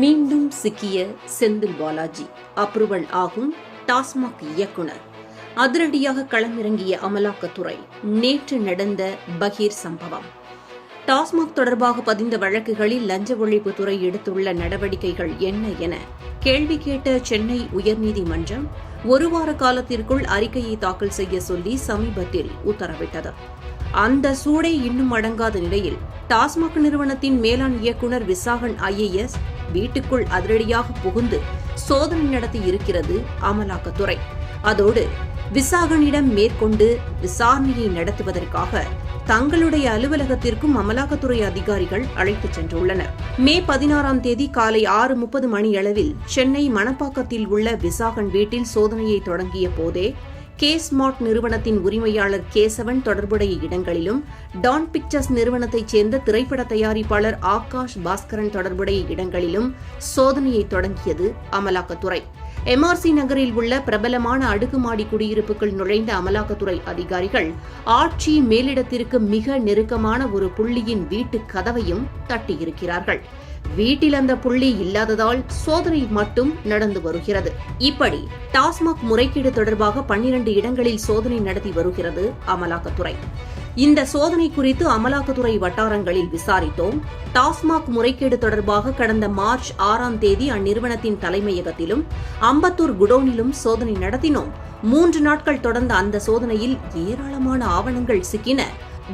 மீண்டும் சிக்கிய செந்தில் பாலாஜி அப்ரூவல் ஆகும் டாஸ்மாக் இயக்குனர். அதிரடியாக களமிறங்கிய அமலாக்கத்துறை நேற்று நடந்த பகீர் சம்பவம். டாஸ்மாக் தொடர்பாக பதிந்த வழக்குகளில் லஞ்ச ஒழிப்புத்துறை எடுத்துள்ள நடவடிக்கைகள் என்ன என கேள்வி கேட்ட சென்னை உயர்நீதிமன்றம் ஒரு வார காலத்திற்குள் அறிக்கையை தாக்கல் செய்ய சொல்லி சமீபத்தில் உத்தரவிட்டது. அந்த சூடே இன்னும் அடங்காத நிலையில் டாஸ்மாக் நிறுவனத்தின் மேலாண் இயக்குநர் விசாகன் ஐஏஎஸ் வீட்டுக்குள் அதிரடியாக புகுந்து சோதனை நடத்தி இருக்கிறது அமலாக்கத்துறை. அதோடு விசாகனிடம் மேற்கொண்டு விசாரணையை நடத்துவதற்காக தங்களுடைய அலுவலகத்திற்கும் அமலாக்கத்துறை அதிகாரிகள் அழைத்துச் சென்றுள்ளனர். மே பதினாறாம் தேதி காலை ஆறு முப்பது மணியளவில் சென்னை மணப்பாக்கத்தில் உள்ள விசாகன் வீட்டில் சோதனையை தொடங்கிய போதே கே ஸ்மார்ட் நிறுவனத்தின் உரிமையாளர் கேசவன் தொடர்புடைய இடங்களிலும் டான் பிக்சர்ஸ் நிறுவனத்தைச் சேர்ந்த திரைப்பட தயாரிப்பாளர் ஆகாஷ் பாஸ்கரன் தொடர்புடைய இடங்களிலும் சோதனையை தொடங்கியது அமலாக்கத்துறை. எம்ஆர்சி நகரில் உள்ள பிரபலமான அடுக்குமாடி குடியிருப்புக்குள் நுழைந்த அமலாக்கத்துறை அதிகாரிகள் ஆட்சி மேலிடத்திற்கு மிக நெருக்கமான ஒரு புள்ளியின் வீட்டு கதவையும் தட்டியிருக்கிறார்கள். வீட்டில் அந்த புள்ளி இல்லாததால் சோதனை மட்டும் நடந்து வருகிறது. இப்படி டாஸ்மாக் முறைகேடு தொடர்பாக பன்னிரண்டு இடங்களில் சோதனை நடத்தி வருகிறது அமலாக்கத்துறை. இந்த சோதனை குறித்து அமலாக்கத்துறை வட்டாரங்களில் விசாரித்தோம். டாஸ்மாக் முறைகேடு தொடர்பாக கடந்த மார்ச் ஆறாம் தேதி அந்நிறுவனத்தின் தலைமையகத்திலும் அம்பத்தூர் குடோனிலும் சோதனை நடத்தினோம். மூன்று நாட்கள் தொடர்ந்த அந்த சோதனையில் ஏராளமான ஆவணங்கள் சிக்கின.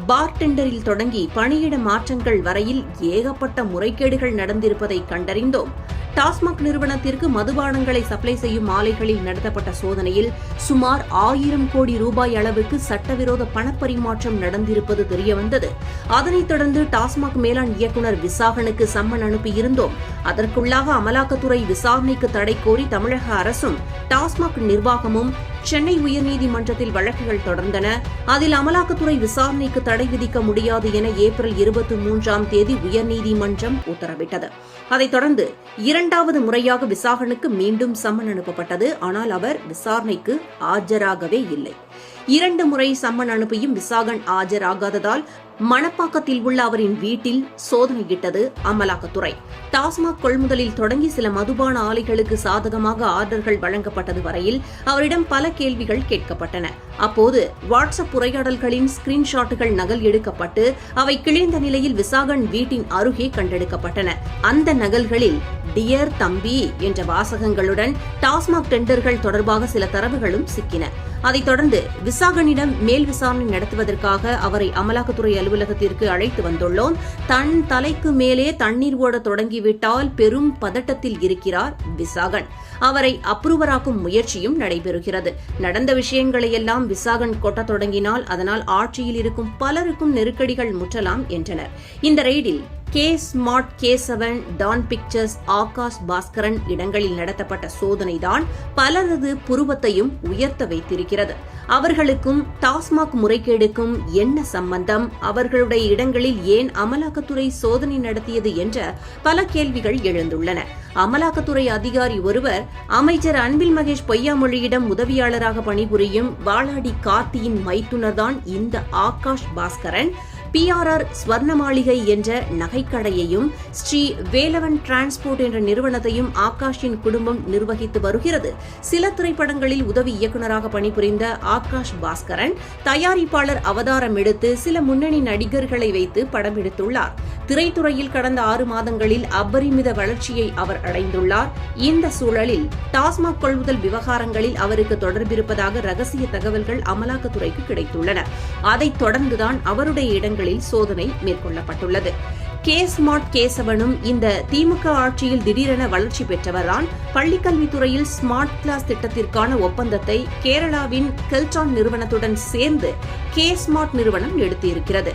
பார்டெண்டரில் தொடங்கி பணியிட மாற்றங்கள் வரையில் ஏகப்பட்ட முறைகேடுகள் நடந்திருப்பதை கண்டறிந்தோம். டாஸ்மாக் நிறுவனத்திற்கு மதுபானங்களை சப்ளை செய்யும் ஆலைகளில் நடத்தப்பட்ட சோதனையில் சுமார் ஆயிரம் கோடி ரூபாய் அளவுக்கு சட்டவிரோத பணப்பரிமாற்றம் நடந்திருப்பது தெரியவந்தது. அதனைத் தொடர்ந்து டாஸ்மாக் மேலாண் இயக்குநர் விசாகனுக்கு சம்மன் அனுப்பியிருந்தோம். அதற்குள்ளாக அமலாக்கத்துறை விசாரணைக்கு தடை கோரி தமிழக அரசும் டாஸ்மாக் நிர்வாகமும் சென்னை உயர்நீதிமன்றத்தில் வழக்குகள் தொடர்ந்தன. அதில் அமலாக்கத்துறை விசாரணைக்கு தடை விதிக்க முடியாது என ஏப்ரல் இருபத்தி மூன்றாம் தேதி உயர்நீதிமன்றம் உத்தரவிட்டது. அதைத் தொடர்ந்து இரண்டாவது முறையாக விசாகனுக்கு மீண்டும் சம்மன் அனுப்பப்பட்டது. ஆனால் அவர் விசாரணைக்கு ஆஜராகவே இல்லை. இரண்டு முறை சம்மன் அனுப்பியும் விசாகன் ஆஜராகாததால் மணப்பாக்கத்தில் உள்ள அவரின் வீட்டில் சோதனையிட்டது அமலாக்கத்துறை. டாஸ்மாக் கொள்முதலில் தொடங்கி சில மதுபான ஆலைகளுக்கு சாதகமாக ஆர்டர்கள் வழங்கப்பட்டது வரையில் அவரிடம் பல கேள்விகள் கேட்கப்பட்டன. அப்போது வாட்ஸ்அப் உரையாடல்களின் ஸ்கிரீன்ஷாட்டுகள் நகல் எடுக்கப்பட்டு அவை கிழிந்த நிலையில் விசாகன் வீட்டின் அருகே கண்டெடுக்கப்பட்டன. அந்த நகல்களில் டியர் தம்பி என்ற வாசகங்களுடன் டாஸ்மாக் டெண்டர்கள் தொடர்பாக சில தரவுகளும் சிக்கின. அதைத் தொடர்ந்து விசாகனிடம் மேல் விசாரணை நடத்துவதற்காக அவரை அமலாக்கத்துறை அலுவலகத்திற்கு அழைத்து வந்துள்ளோம். தன் தலைக்கு மேலே தண்ணீர் ஓட தொடங்கிவிட்டால் பெரும் பதட்டத்தில் இருக்கிறார் விசாகன். அவரை அப்ரூவராக்கும் முயற்சியும் நடைபெறுகிறது. நடந்த விஷயங்களையெல்லாம் விசாகன் கொட்டத் தொடங்கினால் அதனால் ஆட்சியில் இருக்கும் பலருக்கும் நெருக்கடிகள் முற்றலாம் என்றனர். இந்த ரெய்டில் K Smart K seven Dawn Pictures Akash Baskaran இடங்களில் நடத்தப்பட்ட சோதனைதான் பலரது புருவத்தையும் உயர்த்த வைத்திருக்கிறது. அவர்களுக்கும் டாஸ்மாக் முறைகேடுக்கும் என்ன சம்பந்தம்? அவர்களுடைய இடங்களில் ஏன் அமலாக்கத்துறை சோதனை நடத்தியது என்ற பல கேள்விகள் எழுந்துள்ளன. அமலாக்கத்துறை அதிகாரி ஒருவர் அமைச்சர் அன்பில் மகேஷ் பொய்யாமொழியிடம் உதவியாளராக பணிபுரியும் வாளாடி கார்த்தியின் மைத்துனர்தான் இந்த ஆகாஷ் பாஸ்கரன். பிஆர்ஆர் ஸ்வர்ண மாளிகை என்ற நகைக்கடையையும் ஸ்ரீ வேலவன் டிரான்ஸ்போர்ட் என்ற நிறுவனத்தையும் ஆகாஷின் குடும்பம் நிர்வகித்து வருகிறது. சில திரைப்படங்களில் உதவி இயக்குநராக பணிபுரிந்த ஆகாஷ் பாஸ்கரன் தயாரிப்பாளர் அவதாரம் எடுத்து சில முன்னணி நடிகர்களை வைத்து படம் எடுத்துள்ளார். திரைத்துறையில் கடந்த ஆறு மாதங்களில் அபரிமித வளர்ச்சியை அவர் அடைந்துள்ளார். இந்த சூழலில் டாஸ்மாக் கொள்முதல் விவகாரங்களில் அவருக்கு தொடர்பிருப்பதாக ரகசிய தகவல்கள் அமலாக்கத்துறைக்கு கிடைத்துள்ளன. அதைத் தொடர்ந்துதான் அவருடைய இடங்களில் சோதனை மேற்கொள்ளப்பட்டுள்ளது. கே ஸ்மார்ட் கேசவனும் இந்த திமுக ஆட்சியில் திடீரென வளர்ச்சி பெற்றவரான் பள்ளிக்கல்வித்துறையில் ஸ்மார்ட் கிளாஸ் திட்டத்திற்கான ஒப்பந்தத்தை கேரளாவின் கெல்டான் நிறுவனத்துடன் சேர்ந்து கே ஸ்மார்ட் நிறுவனம் எடுத்திருக்கிறது.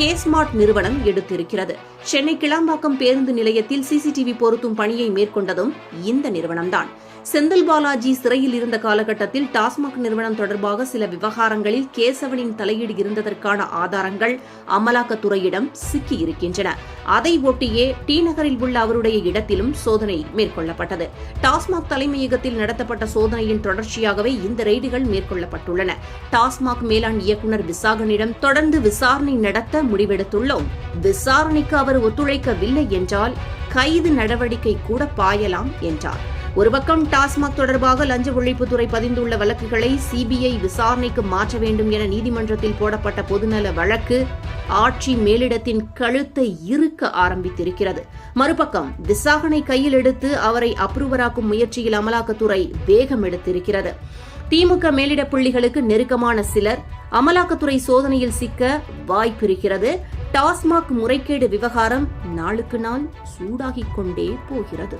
கே ஸ்மார்ட் நிறுவனம் எடுத்திருக்கிறது. சென்னை கிளாம்பாக்கம் பேருந்து நிலையத்தில் சிசிடிவி பொருத்தும் பணியை மேற்கொண்டதும் இந்த நிறுவனம்தான். செந்தில் பாலாஜி சிறையில் இருந்த காலகட்டத்தில் டாஸ்மாக் நிறுவனம் தொடர்பாக சில விவகாரங்களில் கேசவனின் தலையீடு இருந்ததற்கான ஆதாரங்கள் அமலாக்கத்துறையிடம் சிக்கியிருக்கின்றன. அதை ஒட்டியே டி நகரில் உள்ள அவருடைய இடத்திலும் சோதனை மேற்கொள்ளப்பட்டது. டாஸ்மாக் தலைமையகத்தில் நடத்தப்பட்ட சோதனையின் தொடர்ச்சியாகவே இந்த ரெய்டுகள் மேற்கொள்ளப்பட்டுள்ளன. டாஸ்மாக் மேலாண் இயக்குநர் விசாகனிடம் தொடர்ந்து விசாரணை நடத்த முடிவெடுத்துள்ளோம். விசாரணைக்கு அவர் அவர் ஒத்துழைக்கவில்லை என்றால் கைது நடவடிக்கை கூட பாயலாம் என்றார். ஒரு பக்கம் டாஸ்மாக் தொடர்பாக லஞ்ச ஒழிப்புத்துறை பதிந்துள்ள வழக்குகளை சிபிஐ விசாரணைக்கு மாற்ற வேண்டும் என நீதிமன்றத்தில் போடப்பட்ட பொதுநல வழக்கு ஆட்சி மேலிடத்தின் கழுத்தை இறுக்க ஆரம்பித்திருக்கிறது. மறுபக்கம் விசாகனை கையில் எடுத்து அவரை அப்ரூவராக்கும் முயற்சியில் அமலாக்கத்துறை வேகம் எடுத்திருக்கிறது. திமுக மேலிட புள்ளிகளுக்கு நெருக்கமான சிலர் அமலாக்கத்துறை சோதனையில் சிக்க வாய்ப்பிருக்கிறது. டாஸ்மாக் முறைகேடு விவகாரம் நாளுக்கு நாள் சூடாகிக் கொண்டே போகிறது.